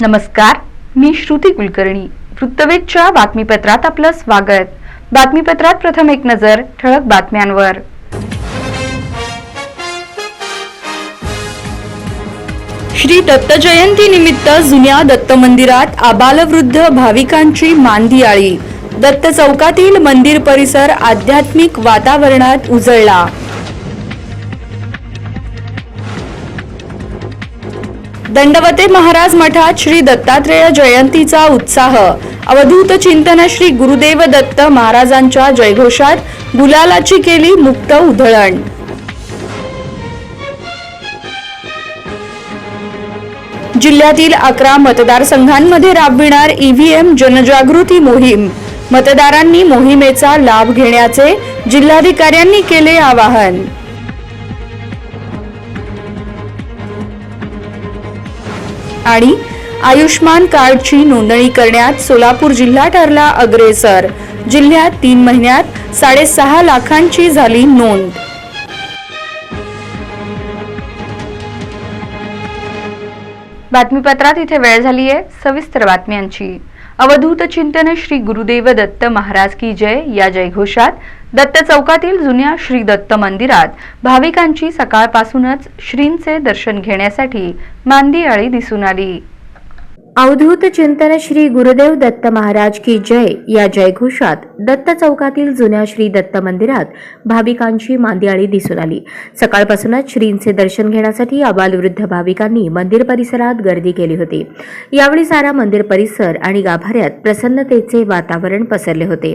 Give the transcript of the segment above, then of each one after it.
नमस्कार मी श्रुती कुलकर्णी. वृत्तवेधच्या बातमीपत्रात आपलं स्वागत. बातमीपत्रात प्रथम एक नजर ठळक बातम्यांवर. श्री दत्त जयंती निमित्त जुन्या दत्त मंदिरात आबालवृद्ध भाविकांची मांदियाळी. दत्त चौकातील मंदिर परिसर आध्यात्मिक वातावरणात उजळला. दंडवते महाराज मठात श्री दत्तात्रेय जयंतीचा उत्साह. अवधूत चिंतन श्री गुरुदेव दत्त महाराजांच्या जयघोषात गुलालाची केली मुक्त उधळण. जिल्ह्यातील अकरा मतदारसंघांमध्ये राबविणार ईव्हीएम जनजागृती मोहीम. मतदारांनी मोहिमेचा लाभ घेण्याचे जिल्हाधिकाऱ्यांनी केले आवाहन. आणि आयुष्मान कार्डची नोंदणी करण्यात सोलापूर जिल्हा ठरला अग्रेसर. जिल्ह्यात तीन महिन्यात साडेसहा लाखांची झाली नोंद. बातमीपत्रात इथे वेळ झाली आहे सविस्तर बातम्यांची. अवधूत चिंतन श्री गुरुदेव दत्त महाराज की जय या जयघोषात दत्त चौकातील जुन्या श्री दत्त मंदिरात भाविकांची सकाळपासूनच श्रींचे दर्शन घेण्यासाठी मांदियाळी दिसून आली. अवधूत चिंतन श्री गुरुदेव दत्त महाराज की जय. या जयघोषात दत्त चौकातील जुन्या श्री दत्त मंदिरात भाविकांची मांदियाळी दिसून आली. सकाळपासूनच श्रींचे दर्शन घेण्यासाठी अबालवृद्ध भाविकांनी मंदिर परिसरात गर्दी केली होती. यावेळी सारा मंदिर परिसर आणि गाभाऱ्यात प्रसन्नतेचे वातावरण पसरले होते.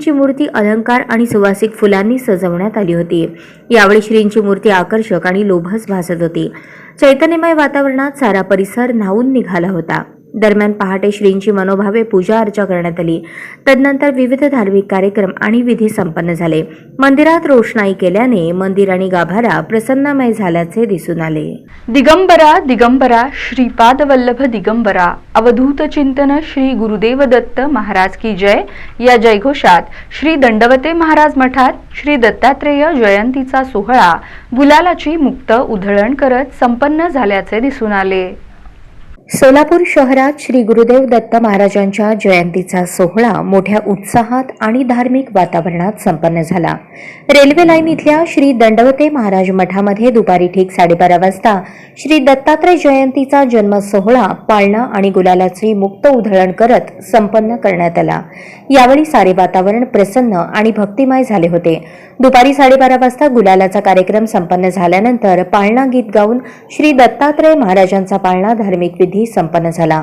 श्रींची मूर्ती अलंकार आणि सुवासिक फुलांनी सजवण्यात आली होती. यावेळी श्रींची मूर्ती आकर्षक आणि लोभस भासत होती. चैतन्यमय वातावरणात सारा परिसर न्हावून निघाला होता. दरम्यान पहाटे श्रींची मनोभावे पूजा अर्चा करण्यात आली. तदनंतर विविध धार्मिक कार्यक्रम आणि विधी संपन्न झाले. मंदिरात रोषणाई केल्याने मंदिर आणि गाभारा प्रसन्नमय झाल्याचे दिसून आले. दिगंबरा दिगंबरा श्रीपाद वल्लभ दिगंबरा अवधूत चिंतन श्री गुरुदेव दत्त महाराज की जय. या जयघोषात श्री दंडवते महाराज मठात श्री दत्तात्रेय जयंतीचा सोहळा गुलालाची मुक्त उधळण करत संपन्न झाल्याचे दिसून आले. सोलापूर शहरात श्री गुरुदेव दत्त महाराजांच्या जयंतीचा सोहळा मोठ्या उत्साहात आणि धार्मिक वातावरणात संपन्न झाला. रेल्वे लाईन इथल्या श्री दंडवते महाराज मठामध्ये दुपारी ठीक साडेबारा वाजता श्री दत्तात्रय जयंतीचा जन्म सोहळा पाळणा आणि गुलालाची मुक्त उधळण करत संपन्न करण्यात आला. यावेळी सारे वातावरण प्रसन्न आणि भक्तिमय झाले होते. दुपारी साडेबारा वाजता गुलालाचा कार्यक्रम संपन्न झाल्यानंतर पाळणा गीत गाऊन श्री दत्तात्रय महाराजांचा पाळणा धार्मिक विधी कार्यक्रमही संपन्न झाला.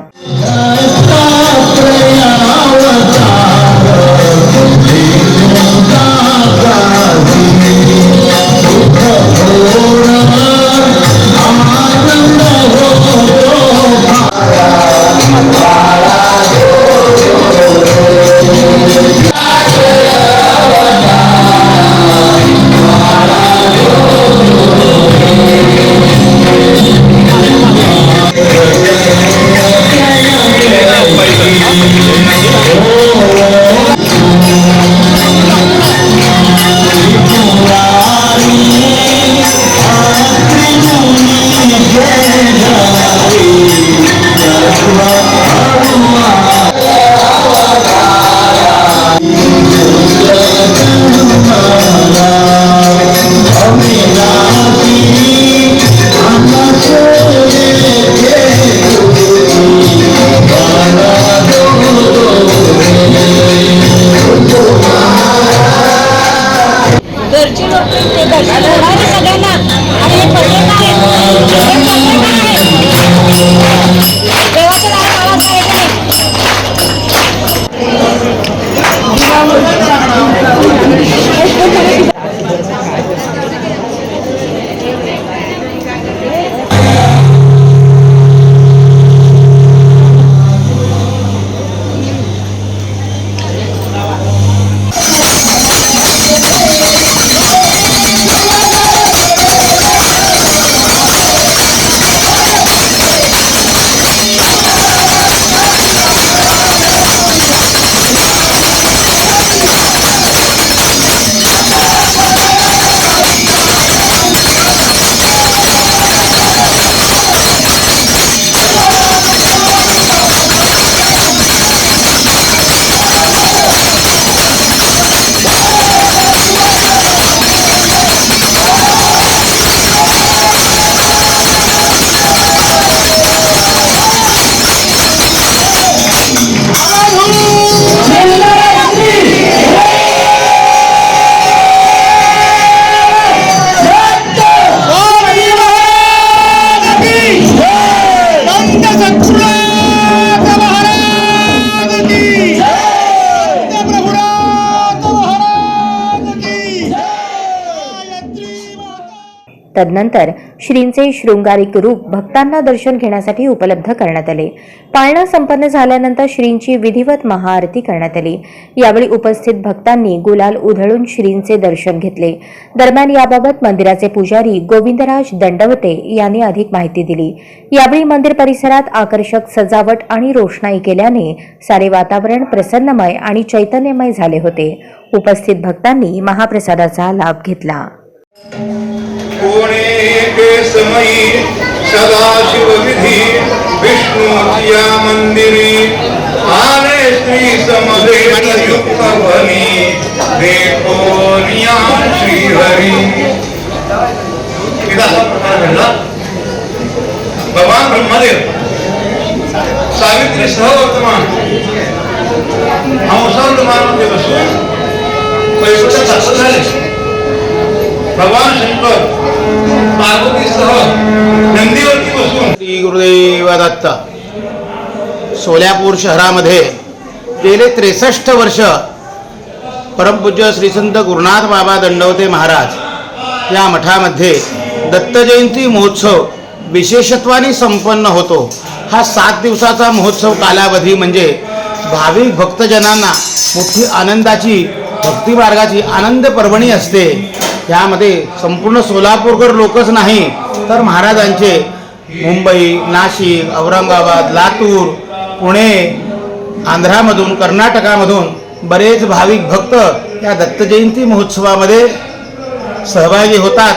तदनंतर श्रींचे शृंगारिक रूप भक्तांना दर्शन घेण्यासाठी उपलब्ध करण्यात आले. पाळणा संपन्न झाल्यानंतर श्रींची विधिवत महाआरती करण्यात आली. यावेळी उपस्थित भक्तांनी गुलाल उधळून श्रींचे दर्शन घेतले. दरम्यान याबाबत मंदिराचे पुजारी गोविंदराज दंडवते यांनी अधिक माहिती दिली. यावेळी मंदिर परिसरात आकर्षक सजावट आणि रोषणाई केल्याने सारे वातावरण प्रसन्नमय आणि चैतन्यमय झाले होते. उपस्थित भक्तांनी महाप्रसादाचा लाभ घेतला. कोणे केसमयी सदाशिवविधी विष्णूच्या मंदिरी आले श्री समवेत युक्त भनी देखो निया श्रीहरी। असा प्रकार घडला भगवान ब्रह्मदेव सावित्री सहवर्तमान नंदीवरती बसून. श्री गुरुदेव दत्त सोलापूर शहरामध्ये गेले त्रेसष्ट वर्ष परमपूज्य श्रीसंत गुरुनाथ बाबा दंडवते महाराज या मठामध्ये दत्तजयंती महोत्सव विशेषत्वाने संपन्न होतो. हा सात दिवसाचा महोत्सव कालावधी म्हणजे भाविक भक्तजनांना मोठी आनंदाची भक्तिमार्गाची आनंद पर्वणी असते. यामध्ये संपूर्ण सोलापूरकर लोकच नाही तर महाराजांचे मुंबई नाशिक औरंगाबाद लातूर पुणे आंध्रामधून कर्नाटकामधून बरेच भाविक भक्त या दत्तजयंती महोत्सवामध्ये सहभागी होतात.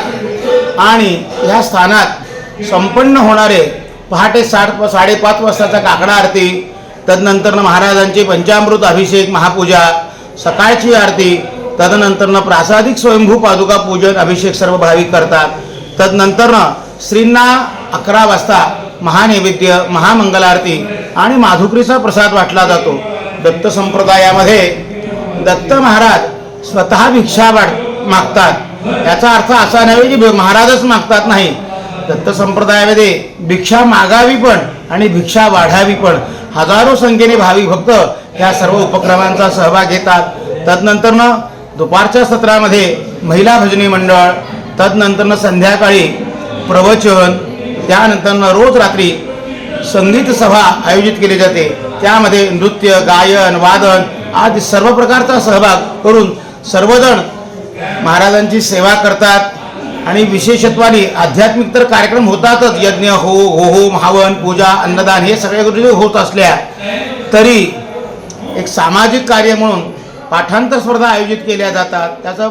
आणि या स्थानात संपन्न होणारे पहाटे साठ साडेपाच वाजताचा काकडा आरती तदनंतरनं महाराजांचे पंचामृत अभिषेक महापूजा सकाळची आरती तदनंतरनं प्रासादिक स्वयंभू पादुका पूजन अभिषेक सर्व भाविक करतात. तदनंतरनं श्रींना अकरा वाजता महानैवेद्य महामंगलारती आणि माधुकरीचा प्रसाद वाटला जातो. दत्त संप्रदायामध्ये दत्त महाराज स्वतः भिक्षा वाढ मागतात. याचा अर्थ असा नव्हे की महाराजच मागतात नाही. दत्त संप्रदायामध्ये भिक्षा मागावी पण आणि भिक्षा वाढावी पण हजारो संख्येने भाविक भक्त या सर्व उपक्रमांचा सहभाग घेतात. तदनंतरनं दुपारच्या सत्रामध्ये महिला भजनी मंडळ तदनंतरनं संध्याकाळी प्रवचन त्यानंतरनं रोज रात्री संगीत सभा आयोजित केली जाते. त्यामध्ये नृत्य गायन वादन आदी सर्व प्रकारचा सहभाग करून सर्वजण महाराजांची सेवा करतात आणि विशेषत्वाने आध्यात्मिक तर कार्यक्रम होतातच. यज्ञ हो हो हो हवन पूजा अन्नदान हे सगळ्या गोष्टी होत असल्या तरी एक सामाजिक कार्य म्हणून पाठांतर स्पर्धा आयोजित केल्या जातात. त्याचं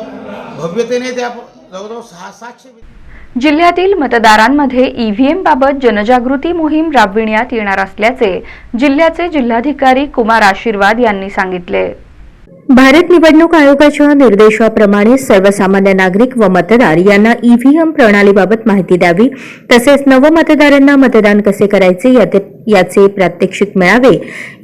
भव्यतेने त्या जवळजवळ सहा सातशे जिल्ह्यातील मतदारांमध्ये ईव्हीएम बाबत जनजागृती मोहीम राबविण्यात येणार असल्याचे जिल्ह्याचे जिल्हाधिकारी कुमार आशीर्वाद यांनी सांगितले. भारत निवडणूक आयोगाच्या निर्देशाप्रमाणे सर्वसामान्य नागरिक व मतदार यांना ईव्हीएम प्रणालीबाबत माहिती द्यावी तसेच नवमतदारांना मतदान कसे करायचे याते- याचे प्रात्यक्षिक मिळावे.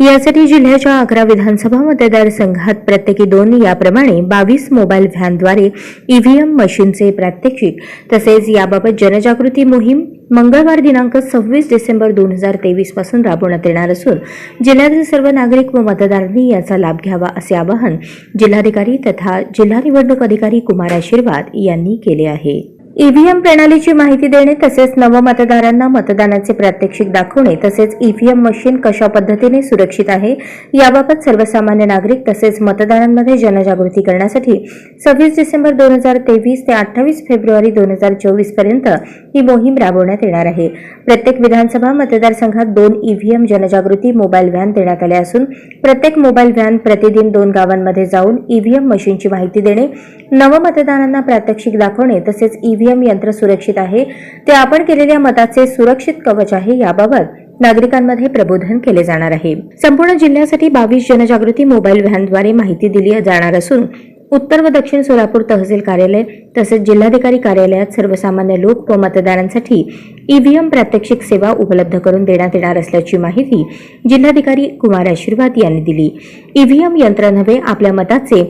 यासाठी जिल्ह्याच्या अकरा विधानसभा मतदारसंघात प्रत्येकी दोन याप्रमाणे बावीस मोबाईल व्हॅनद्वारे ईव्हीएम मशीनचे प्रात्यक्षिक. तसेच याबाबत जनजागृती मोहीम मंगळवार दिनांक सव्वीस डिसेंबर दोन हजार तेवीसपासून राबवण्यात येणार असून जिल्ह्यातील सर्व नागरिक व मतदारांनी याचा लाभ घ्यावा असे आवाहन जिल्हाधिकारी तथा जिल्हा निवडणूक अधिकारी कुमार आशीर्वाद यांनी केले आहे. ईव्हीएम प्रणालीची माहिती देणे तसेच नवमतदारांना मतदानाचे प्रात्यक्षिक दाखवणे तसेच ईव्हीएम मशीन कशा पद्धतीने सुरक्षित आहे याबाबत सर्वसामान्य नागरिक तसेच मतदारांमध्ये जनजागृती करण्यासाठी सव्वीस डिसेंबर दोन हजार तेवीस ते अठ्ठावीस फेब्रुवारी दोन हजार चोवीसपर्यंत ही मोहीम राबवण्यात येणार आहे. प्रत्येक विधानसभा मतदारसंघात दोन ईव्हीएम जनजागृती मोबाईल व्हॅन देण्यात आल्या असून प्रत्येक मोबाईल व्हॅन प्रतिदिन दोन गावांमध्ये जाऊन ईव्हीएम मशीनची माहिती देणे नवमतदारांना प्रात्यक्षिक दाखवणे तसेच ईव्हीएम यंत्र सुरक्षित आहे. ते आपण केलेल्या मताचे सुरक्षित कवच आहे याबाबत नागरिकांमध्ये प्रबोधन केले जाणार आहे. संपूर्ण जिल्ह्यासाठी बावीस जनजागृती मोबाईल व्हॅनद्वारे माहिती दिली जाणार असून उत्तर व दक्षिण सोलापूर तहसील कार्यालय तसेच जिल्हाधिकारी कार्यालयात सर्वसामान्य लोक व मतदारांसाठी ईव्हीएम प्रात्यक्षिक सेवा उपलब्ध करून देण्यात येणार असल्याची माहिती जिल्हाधिकारी कुमार आशीर्वाद यांनी दिली. ईव्हीएम यंत्र नव्हे आपल्या मताचे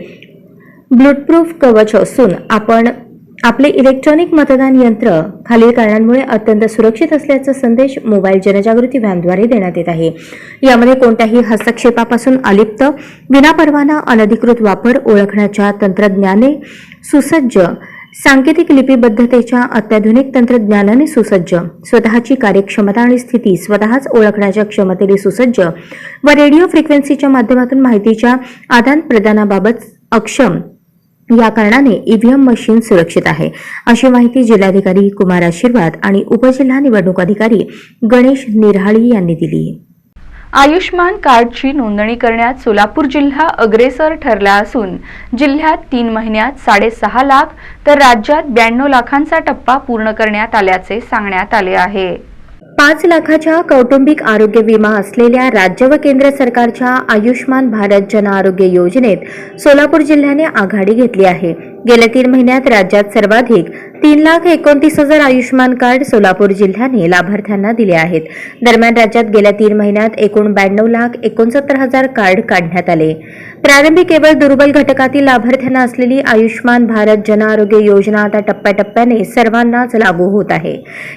ब्लूटप्रूफ कवच असून आपण आपले इलेक्ट्रॉनिक मतदान यंत्र खालील कारणांमुळे अत्यंत सुरक्षित असल्याचा संदेश मोबाईल जनजागृती व्हॅनद्वारे देण्यात येत आहे. यामध्ये कोणत्याही हस्तक्षेपापासून अलिप्त विनापरवाना अनधिकृत वापर ओळखण्याच्या तंत्रज्ञाने सुसज्ज सांकेतिक लिपिबद्धतेच्या अत्याधुनिक तंत्रज्ञानाने सुसज्ज स्वतःची कार्यक्षमता आणि स्थिती स्वतःच ओळखण्याच्या क्षमतेने सुसज्ज व रेडिओ फ्रिक्वेन्सीच्या माध्यमातून माहितीच्या आदान प्रदानाबाबत अक्षम या कारणाने ईव्हीएम मशीन सुरक्षित आहे. अशी माहिती जिल्हाधिकारी कुमार आशीर्वाद आणि उपजिल्हा निवडणूक अधिकारी गणेश निरहाळी यांनी दिली. आयुष्मान कार्डची नोंदणी करण्यात सोलापूर जिल्हा अग्रेसर ठरला असून जिल्ह्यात तीन महिन्यात साडेसहा लाख तर राज्यात ब्याण्णव लाखांचा टप्पा पूर्ण करण्यात आल्याचे सांगण्यात आले आहे. पाच लाखाच्या कौटुंबिक आरोग्य विमा असलेल्या राज्य व केंद्र सरकारच्या आयुष्मान भारत जन आरोग्य योजनेत सोलापूर जिल्ह्याने आघाडी घेतली आहे. गेल्या तीन महिन्यात राज्यात सर्वाधिक तीन लाख एकोणतीस हजार आयुष्मान कार्ड सोलापूर जिल्ह्याने लाभार्थ्यांना दिले आहेत. दरम्यान राज्यात गेल्या तीन महिन्यात एकूण ब्याण्णव लाख एकोणसत्तर हजार कार्ड काढण्यात आले. प्रारंभी केवळ दुर्बल घटकातील लाभार्थ्यांना असलेली आयुष्मान भारत जन आरोग्य योजना आता टप्प्याटप्प्याने सर्वांनाच लागू होत आहे.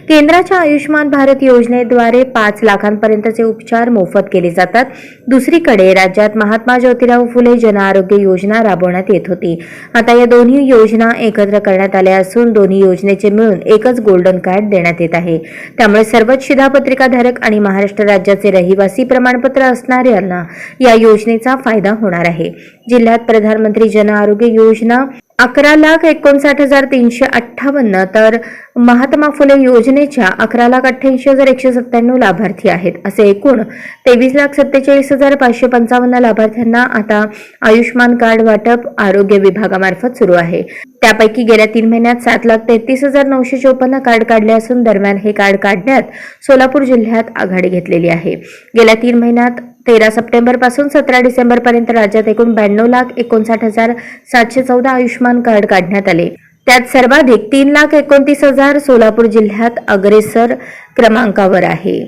केंद्राच्या आयुष्मान भारत योजनेद्वारे पाच लाखांपर्यंतचे उपचार मोफत केले जातात. दुसरीकडे राज्यात महात्मा ज्योतिराव फुले जन आरोग्य योजना राबवण्यात येत होती. आता या दोन्ही योजना एकत्र करण्यात आल्या असून दोन्ही योजनेचे मिळून एकच गोल्डन कार्ड देण्यात येत आहे. त्यामुळे सर्वच शिधापत्रिकाधारक आणि महाराष्ट्र राज्याचे रहिवासी प्रमाणपत्र असणाऱ्यांना या योजनेचा फायदा होणार आहे. जिल्ह्यात प्रधानमंत्री जन आरोग्य योजना अकरा लाख एकोणसाठ हजार तीनशे अठ्ठावन्न तर महात्मा फुले योजनेच्या अकरा लाख अठ्ठ्याऐंशी हजार एकशे सत्त्याण्णव लाभार्थी आहेत असे एकूण तेवीस लाख सत्तेचाळीस हजार पाचशे पंचावन्न लाभार्थ्यांना आता आयुष्मान कार्ड वाटप आरोग्य विभागामार्फत सुरू आहे. त्यापैकी गेल्या तीन महिन्यात सात लाख तेहतीस हजार नऊशे चोपन्न कार्ड काढले असून दरम्यान हे कार्ड काढण्यात सोलापूर जिल्ह्यात आघाडी घेतलेली आहे. गेल्या तीन महिन्यात तेरा सप्टेंबरपासून सतरा डिसेंबरपर्यंत राज्यात एकूण ब्याण्णव लाख एकोणसाठ हजार सातशे चौदा आयुष्यमान कार्ड काढण्यात आले. त्यात सर्वाधिक तीन लाख एकोणतीस हजार सोलापूर जिल्ह्यात अग्रेसर क्रमांकावर आहे.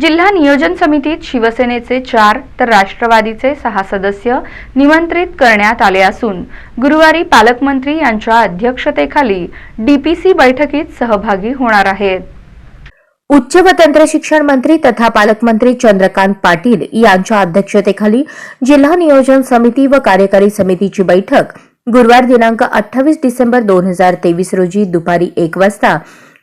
जिल्हा नियोजन समितीत शिवसेनेचे चार तर राष्ट्रवादीचे सहा सदस्य निमंत्रित करण्यात आले असून गुरुवारी पालकमंत्री यांच्या अध्यक्षतेखाली डीपीसी बैठकीत सहभागी होणार आहेत. उच्च व तंत्र शिक्षण मंत्री तथा पालकमंत्री चंद्रकांत पाटील यांच्या अध्यक्षतेखाली जिल्हा नियोजन समिती व कार्यकारी समितीची बैठक गुरुवार दिनांक अठ्ठावीस डिसेंबर दोन हजार तेवीस रोजी दुपारी एक वाजता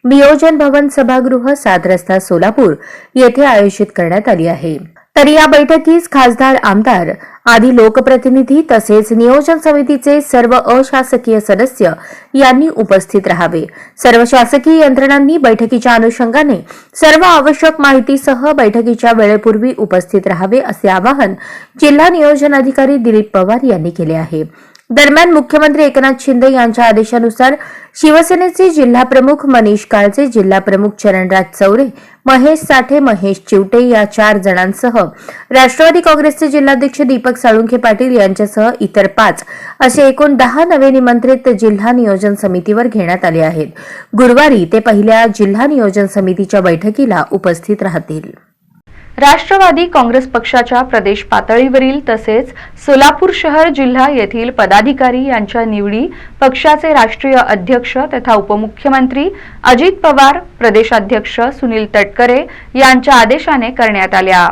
नियोजन भवन सभागृह सात रस्ता सोलापूर येथे आयोजित करण्यात आली आहे. तर या बैठकीस खासदार आमदार आदी लोकप्रतिनिधी तसेच नियोजन समितीचे सर्व अशासकीय सदस्य यांनी उपस्थित राहावे. सर्व शासकीय यंत्रणांनी बैठकीच्या अनुषंगाने सर्व आवश्यक माहितीसह बैठकीच्या वेळेपूर्वी उपस्थित राहावे असे आवाहन जिल्हा नियोजन अधिकारी दिलीप पवार यांनी केले आहे. दरम्यान मुख्यमंत्री एकनाथ शिंदे यांच्या आदेशानुसार शिवसेनेचे जिल्हा प्रमुख मनीष काळजे जिल्हा प्रमुख चरणराज चौरे महेश साठे महेश चिवटे या चार जणांसह राष्ट्रवादी काँग्रेसचे जिल्हाध्यक्ष दीपक साळुंखे पाटील यांच्यासह इतर पाच असे एकूण दहा नवे निमंत्रित जिल्हा नियोजन समितीवर घेण्यात आले आहेत. गुरुवारी ते पहिल्या जिल्हा नियोजन समितीच्या बैठकीला उपस्थित राहतील. राष्ट्रवादी काँग्रेस पक्षाच्या प्रदेश पातळीवरील तसेच सोलापूर शहर जिल्हा येथील पदाधिकारी यांच्या निवडी पक्षाचे राष्ट्रीय अध्यक्ष तथा उपमुख्यमंत्री अजित पवार प्रदेशाध्यक्ष सुनील तटकरे यांच्या आदेशाने करण्यात आल्या.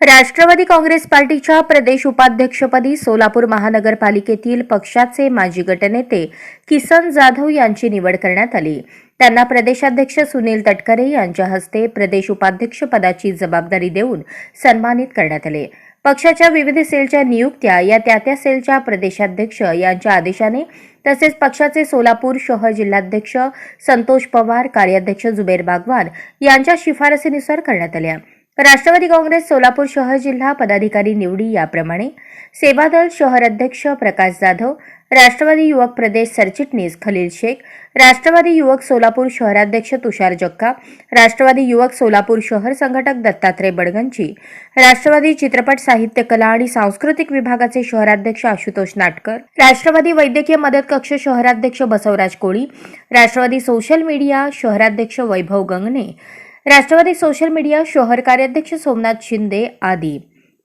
राष्ट्रवादी काँग्रेस पार्टीच्या प्रदेश उपाध्यक्षपदी सोलापूर महानगरपालिकेतील पक्षाचे माजी गटनेते किसन जाधव यांची निवड करण्यात आली. त्यांना प्रदेशाध्यक्ष सुनील तटकरे यांच्या हस्ते प्रदेश उपाध्यक्षपदाची जबाबदारी देऊन सन्मानित करण्यात आले. पक्षाच्या विविध सेलच्या नियुक्त्या या त्या त्या सेलच्या प्रदेशाध्यक्ष यांच्या आदेशाने तसेच पक्षाचे सोलापूर शहर जिल्हाध्यक्ष संतोष पवार कार्याध्यक्ष जुबेर बागवान यांच्या शिफारसीनुसार करण्यात आल्या. राष्ट्रवादी काँग्रेस सोलापूर शहर जिल्हा पदाधिकारी निवडी याप्रमाणे सेवादल शहर अध्यक्ष प्रकाश जाधव राष्ट्रवादी युवक प्रदेश सरचिटणीस खलील शेख राष्ट्रवादी युवक सोलापूर शहराध्यक्ष तुषार जक्का राष्ट्रवादी युवक सोलापूर शहर संघटक दत्तात्रय बडगंची राष्ट्रवादी चित्रपट साहित्य कला आणि सांस्कृतिक विभागाचे शहराध्यक्ष आशुतोष नाटकर राष्ट्रवादी वैद्यकीय मदत कक्ष शहराध्यक्ष बसवराज कोळी राष्ट्रवादी सोशल मीडिया शहराध्यक्ष वैभव गंगणे राष्ट्रवादी सोशल मीडिया शहर कार्याध्यक्ष सोमनाथ शिंदे आदी.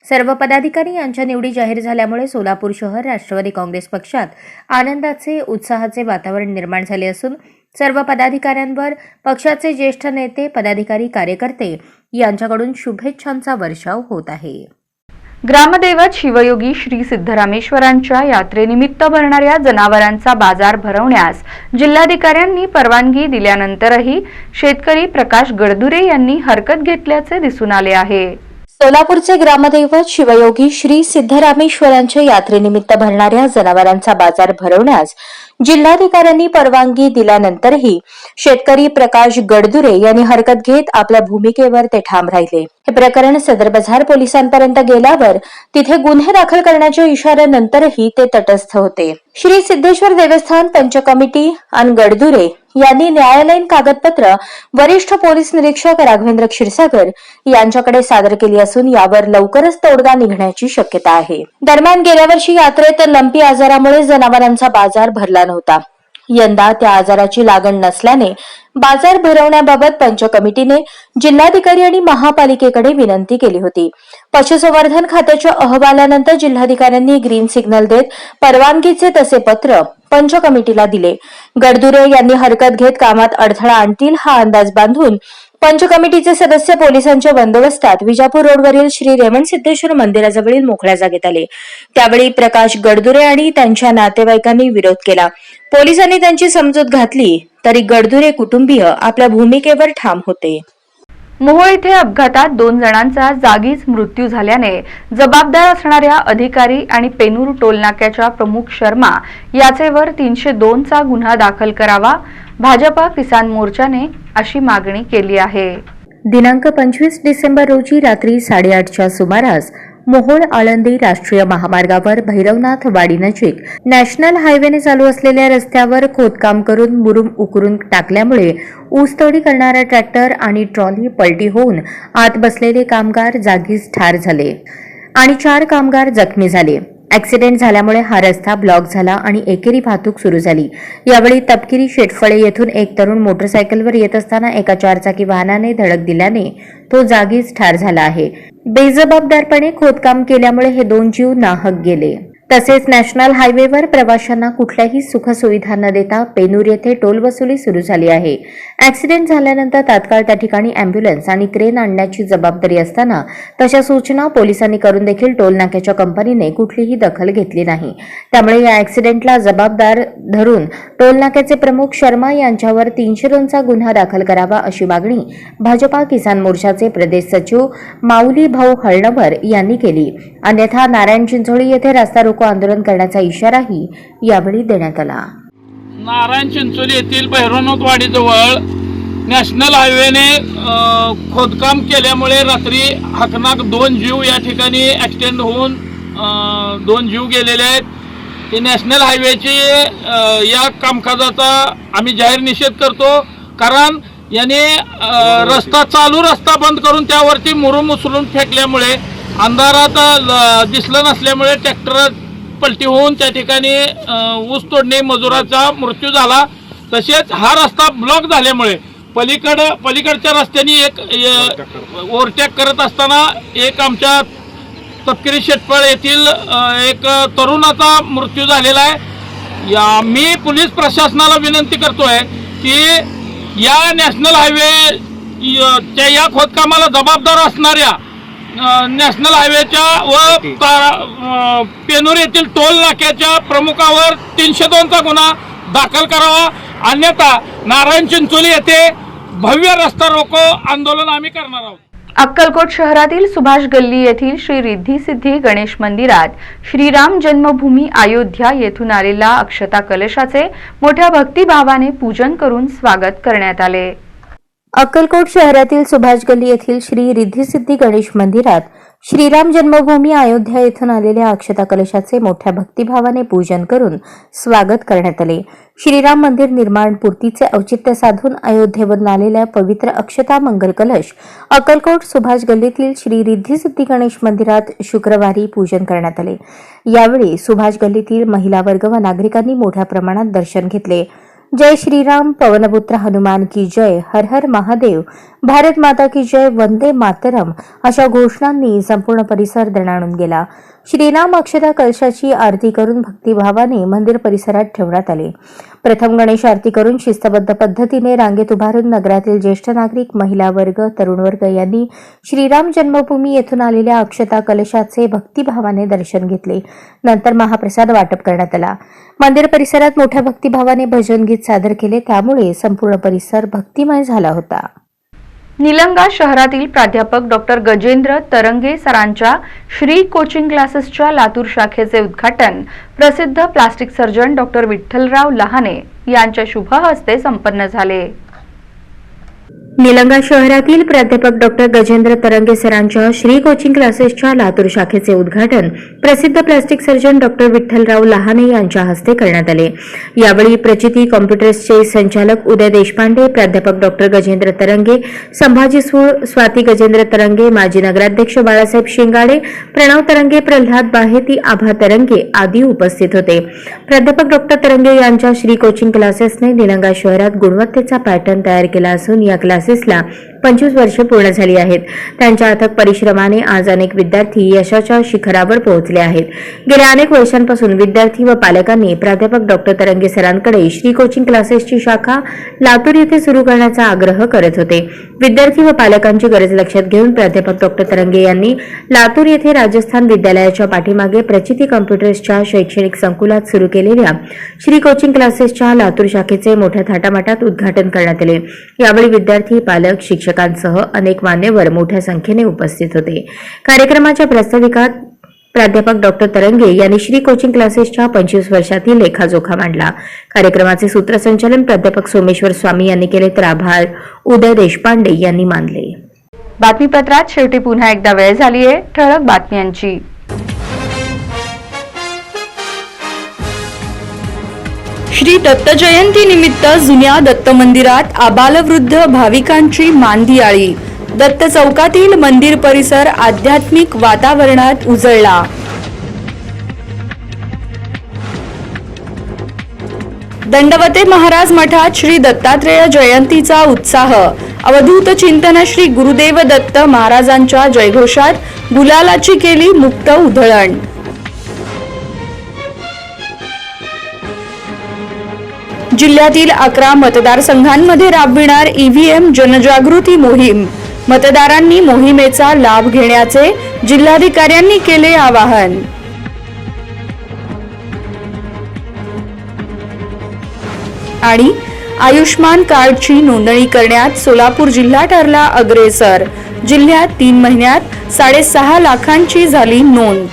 सर्व पदाधिकारी यांच्या निवडी जाहीर झाल्यामुळे सोलापूर शहर राष्ट्रवादी काँग्रेस पक्षात आनंदाचे उत्साहाचे वातावरण निर्माण झाले असून सर्व पदाधिकाऱ्यांवर पक्षाचे ज्येष्ठ नेते पदाधिकारी कार्यकर्ते यांच्याकडून शुभेच्छांचा वर्षाव होत आहे. ग्रामदैवत शिवयोगी श्री सिद्धरामेश्वरांच्या यात्रेनिमित्त भरणाऱ्या जनावरांचा बाजार भरवण्यास जिल्हाधिकाऱ्यांनी परवानगी दिल्यानंतरही शेतकरी प्रकाश गडदुरे यांनी हरकत घेतल्याचे दिसून आले आहे. सोलापूरचे ग्रामदैवत शिवयोगी श्री सिद्धरामेश्वरांच्या यात्रेनिमित्त भरणाऱ्या जनावरांचा बाजार भरवण्यास जिल्हाधिकाऱ्यांनी परवानगी दिल्यानंतरही शेतकरी प्रकाश गडदुरे यांनी हरकत घेत आपल्या भूमिकेवर ते ठाम राहिले. हे प्रकरण सदर बाजार पोलिसांपर्यंत गेल्यावर तिथे गुन्हे दाखल करण्याच्या इशाऱ्यानंतरही ते तटस्थ होते. श्री सिद्धेश्वर देवस्थान पंचकमिटी आणि गडदुरे यांनी न्यायालयीन कागदपत्र वरिष्ठ पोलीस निरीक्षक राघवेंद्र क्षीरसागर यांच्याकडे सादर केली असून यावर लवकरच तोडगा निघण्याची शक्यता आहे. दरम्यान गेल्या वर्षी यात्रेत लंपी आजारामुळे जनावरांचा बाजार भरला नव्हता. यंदा त्या आजाराची लागण नसल्याने बाजार भरवण्याबाबत पंच कमिटीने जिल्हाधिकारी आणि महापालिकेकडे विनंती केली होती. पशुसंवर्धन खात्याच्या अहवालानंतर जिल्हाधिकाऱ्यांनी ग्रीन सिग्नल देत परवानगीचे तसे पत्र पंच कमिटीला दिले. गडदुरे यांनी हरकत घेत कामात अडथळा आणतील हा अंदाज बांधून पंच कमिटीचे सदस्य पोलिसांच्या बंदोबस्तात विजापूर रोडवरील श्री रेमन सिद्धेश्वर मंदिराजवळील मोकळ्या जागेत आले. त्यावेळी प्रकाश गडदुरे आणि त्यांच्या नातेवाईकांनी विरोध केला. पोलिसांनी त्यांची समजूत घातली तरी गडदुरे कुटुंबीय आपल्या भूमिकेवर ठाम होते. मोहोळ येथे अपघातात दोन जणांचा जागीच मृत्यू झाल्याने जबाबदार असणाऱ्या अधिकारी आणि पेनूर टोलनाक्याच्या प्रमुख शर्मा याचेवर तीनशे दोनचा गुन्हा दाखल करावा भाजपा किसान मोर्चाने अशी मागणी केली आहे. दिनांक पंचवीस डिसेंबर रोजी रात्री साडेआठच्या सुमारास मोहोळ आळंदी राष्ट्रीय महामार्गावर भैरवनाथ वाडीनजीक नॅशनल हायवेने चालू असलेल्या रस्त्यावर खोदकाम करून मुरुम उकरून टाकल्यामुळे ऊसतोडी करणारा ट्रॅक्टर आणि ट्रॉली पलटी होऊन आत बसलेले कामगार जागीच ठार झाले आणि चार कामगार जखमी झाले. ऍक्सिडेंट झाल्यामुळे हा रस्ता ब्लॉक झाला आणि एकेरी वाहतूक सुरू झाली. यावेळी तपकिरी शेटफळे येथून एक तरुण मोटरसायकलवर येत असताना एका चारचाकी वाहनाने धडक दिल्याने तो जागीच ठार झाला आहे. बेजबाबदारपणे खोदकाम केल्यामुळे हे दोन जीव नाहक गेले. तसेच नॅशनल हायवेवर प्रवाशांना कुठल्याही सुखसुविधा न देता पेनूर येथे टोल वसुली सुरू झाली आहे. ऍक्सिडेंट झाल्यानंतर तात्काळ त्या ठिकाणी अँब्युलन्स आणि क्रेन आणण्याची जबाबदारी असताना तशा सूचना पोलिसांनी करून देखील टोल नाक्याच्या कंपनीने कुठलीही दखल घेतली नाही. त्यामुळे या ऍक्सिडेंटला जबाबदार धरून टोल नाक्याचे प्रमुख शर्मा यांच्यावर तीनशे दोनचा गुन्हा दाखल करावा अशी मागणी भाजपा किसान मोर्चाचे प्रदेश सचिव माऊली भाऊ हळणवर यांनी केली. अन्यथा नारायण चिंचोळी येथे रस्ता रोको आंदोलन करण्याचा इशाराही यावेळी देण्यात आला. नारायण चिंचोली येथील भैरवनाथवाडीजवळ नॅशनल हायवेने खोदकाम केल्यामुळे रात्री हकनाक दोन जीव या ठिकाणी ॲक्सिडेंट होऊन दोन जीव गेलेले आहेत. ही नॅशनल हायवेची या कामकाजाचा आम्ही जाहीर निषेध करतो. कारण याने रस्ता चालू रस्ता बंद करून त्यावरती मुरुम उचलून फेकल्यामुळे अंधारात दिसलं नसल्यामुळे ट्रॅक्टर पलटी होऊन त्या ठिकाणी ऊस तोडणे मजुराचा मृत्यू झाला. तसेच हा रस्ता ब्लॉक झाल्यामुळे पलीकड पलीकडच्या रस्त्याने एक ओव्हरटेक करत असताना एक आमच्या तपकिरी शेटपळ येथील एक तरुणाचा मृत्यू झालेला आहे. या मी पोलीस प्रशासनाला विनंती करतोय की या नॅशनल हायवे च्या या खोदकामाला जबाबदार असणाऱ्या नॅशनल हायवेच्या व पेनूर येथील टोल नाक्याच्या प्रमुखावर तीनशे दोनचा गुन्हा दाखल करावा. अन्यथा नारायण चिंचोली येथे भव्य रस्ता रोको आंदोलन आम्ही करणार आहोत. अक्कलकोट शहरातील सुभाष गल्ली येथील श्री रिद्धी सिद्धी गणेश मंदिरात श्रीराम जन्मभूमी अयोध्या येथून आलेला अक्षता कलशाचे मोठ्या भक्तिभावाने पूजन करून स्वागत करण्यात आले. अक्कलकोट शहरातील सुभाष गल्ली येथील श्री रिद्धिसिद्धी गणेश मंदिरात श्रीराम जन्मभूमी अयोध्या येथून आलेल्या अक्षता कलशाचे मोठ्या भक्तिभावाने पूजन करून स्वागत करण्यात आले. श्रीराम मंदिर निर्माण पूर्तीचे औचित्य साधून अयोध्येवरून आलेल्या पवित्र अक्षता मंगल कलश अक्कलकोट सुभाष गल्लीतील श्री रिद्धिसिद्धी गणेश मंदिरात शुक्रवारी पूजन करण्यात आले. यावेळी सुभाष गल्लीतील महिला वर्ग व नागरिकांनी मोठ्या प्रमाणात दर्शन घेतले. जय श्रीराम पवनपुत्र हनुमान की जय हर हर महादेव. भारत माता की जय वंदे मातरम अशा घोषणांनी संपूर्ण परिसर दणाणून गेला. श्रीराम अक्षता कलशाची आरती करून भक्तिभावाने मंदिर परिसरात ठेवण्यात आले. प्रथम गणेश आरती करून शिस्तबद्ध पद्धतीने रांगेत उभारून नगरातील ज्येष्ठ नागरिक महिला वर्ग तरुण वर्ग यांनी श्रीराम जन्मभूमी येथून आलेल्या अक्षता कलशाचे भक्तिभावाने दर्शन घेतले. नंतर महाप्रसाद वाटप करण्यात आला. मंदिर परिसरात मोठ्या भक्तिभावाने भजन गीत सादर केले. त्यामुळे संपूर्ण परिसर भक्तिमय झाला होता. निलंगा शहरातील प्राध्यापक डॉक्टर गजेंद्र तरंगे सरांच्या श्री कोचिंग क्लासेसच्या लातूर शाखेचे उद्घाटन प्रसिद्ध plastic surgeon doctor Vitthalrao Lahane यांच्या शुभ हस्ते संपन्न झाले. निलंगा शहरातील प्राध्यापक डॉक्टर गजेंद्र तरंगे सरांच्या श्री कोचिंग क्लासेसच्या लातूर शाखेचे उद्घाटन प्रसिद्ध plastic surgeon doctor Vitthalrao Lahane यांच्या हस्ते करण्यात आले. यावेळी प्रचिती कॉम्प्युटर्सचे संचालक उदय देशपांडे प्राध्यापक डॉक्टर गजेंद्र तरंगे संभाजी सूळ स्वाती गजेंद्र तरंगे माजी नगराध्यक्ष बाळासाहेब शिंगाडे प्रणव तरंगे प्रल्हाद बाहेती आभा तरंगे आदी उपस्थित होते. प्राध्यापक डॉक्टर तरंगे यांच्या श्री कोचिंग क्लासेसने निलंगा शहरात गुणवत्तेचा पॅटर्न तयार केला असून या क्लासेसला पंचवीस वर्ष पूर्ण झाली आहेत. त्यांच्या अथक परिश्रमाने आज अनेक विद्यार्थी यशाच्या शिखरावर पोहोचले आहेत. गेल्या अनेक वर्षांपासून विद्यार्थी व पालकांनी प्राध्यापक डॉक्टर तरंगे सरांकडे श्री कोचिंग क्लासेसची शाखा लातूर येथे सुरू करण्याचा आग्रह करत होते. विद्यार्थी व पालकांची गरज लक्षात घेऊन प्राध्यापक डॉक्टर तरंगे यांनी लातूर येथे राजस्थान विद्यालयाच्या पाठीमागे प्रचिती कॉम्प्युटर्सच्या शैक्षणिक संकुलात सुरू केलेल्या श्री कोचिंग क्लासेसच्या लातूर शाखेचे मोठ्या थाटामाटात उद्घाटन करण्यात आले. यावेळी विद्यार्थी विद्यार्थी पालक शिक्षकांसह अनेक मान्यवर मोठ्या संख्येने उपस्थित होते. कार्यक्रमाच्या प्रास्ताविकात प्राध्यापक डॉक्टर तरंगे यांनी श्री कोचिंग क्लासेसच्या पंचवीस वर्षातील लेखाजोखा मांडला. कार्यक्रमाचे सूत्रसंचालन प्राध्यापक सोमेश्वर स्वामी यांनी केले तर आभार. उदय देशपांडे यांनी मानले. बातमीपत्रात शेवटी पुन्हा एकदा वेळ झाली आहे ठळक बातम्यांची. श्री दत्त जयंती निमित्त जुन्या दत्त मंदिरात आबालवृद्ध भाविकांची मांदियाळी. दत्त चौकातील मंदिर परिसर आध्यात्मिक वातावरणात उजळला. दंडवते महाराज मठात श्री दत्तात्रेय जयंतीचा उत्साह. अवधूत चिंतन श्री गुरुदेव दत्त महाराजांच्या जयघोषात गुलालाची केली मुक्त उधळण. जिल्ह्यातील अकरा मतदारसंघांमध्ये राबविणार ईव्हीएम जनजागृती मोहीम. मतदारांनी मोहिमेचा लाभ घेण्याचे जिल्हाधिकाऱ्यांनी केले आवाहन. आणि आयुष्मान कार्डची नोंदणी करण्यात सोलापूर जिल्हा ठरला अग्रेसर. जिल्ह्यात तीन महिन्यात साडेसहा लाखांची झाली नोंद.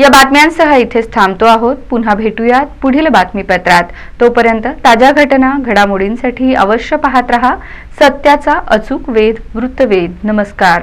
या बातम्यांसह इथेच थांबतो आहोत. पुन्हा भेटूयात पुढील बातमीपत्रात. तोपर्यंत ताज्या घटना घडामोडींसाठी अवश्य पाहत रहा. सत्याचा अचूक वेध वृत्तवेध. नमस्कार.